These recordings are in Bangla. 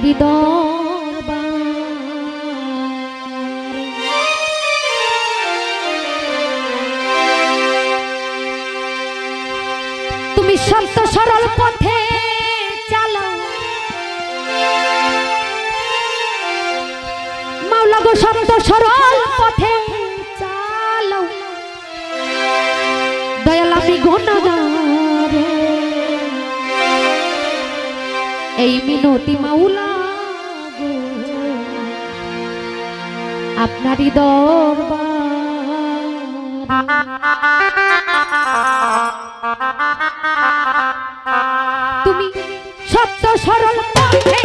তারি তুমি শান্ত সরল পথে চালাও। মাওলা গো, শান্ত সরল পথে চালাও। দয়াল আমি ঘনাগান এই মিনতি মাউলা আপনারই তুমি সত্য সরল পথে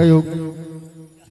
ganhou.